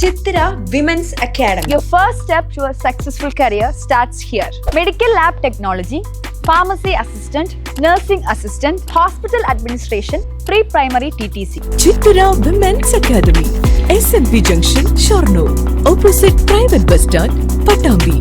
Chitra women's academy Your first step to a successful career starts here. Medical lab technology, pharmacy assistant, nursing assistant, hospital administration, pre primary TTC. Chithara women's academy S N P junction Shoranur opposite private bus stand Pattambi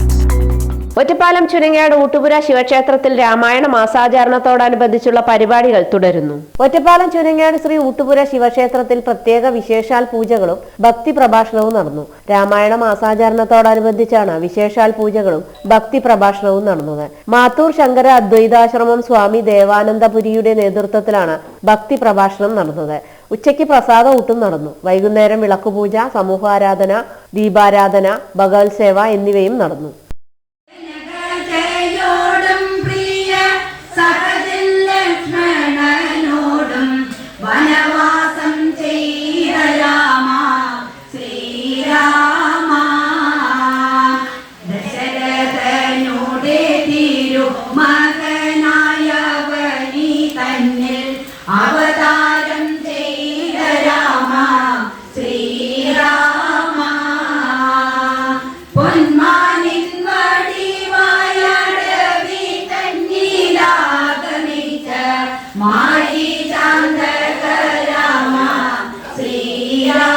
Ottapalam Churangad ഊട്ടുപുര ശിവക്ഷേത്രത്തിൽ രാമായണ മാസാചരണത്തോടനുബന്ധിച്ചുള്ള പരിപാടികൾ തുടരുന്നു. ഒറ്റപ്പാലം ചുരങ്ങാട് ശ്രീ ഊട്ടുപുര ശിവക്ഷേത്രത്തിൽ പ്രത്യേക വിശേഷാൽ പൂജകളും ഭക്തി പ്രഭാഷണവും നടന്നു. രാമായണ മാസാചരണത്തോടനുബന്ധിച്ചാണ് വിശേഷാൽ പൂജകളും ഭക്തി പ്രഭാഷണവും നടന്നത്. മാത്തൂർ ശങ്കര അദ്വൈതാശ്രമം സ്വാമി ദേവാനന്ദപുരിയുടെ നേതൃത്വത്തിലാണ് ഭക്തി പ്രഭാഷണം നടന്നത്. ഉച്ചയ്ക്ക് പ്രസാദ ഊട്ടും നടന്നു. വൈകുന്നേരം വിളക്കുപൂജ സമൂഹാരാധന ദീപാരാധന ഭഗവത് സേവ എന്നിവയും നടന്നു. മകനായവനി തന്നിൽ അവതാരം ചെയ്ത രാമ ശ്രീരാമ. പൊന്മാനിൻ വടിവായടവി തന്നിലാഗമിച്ച മാഴി ചാന്തക രാമ ശ്രീരാമ.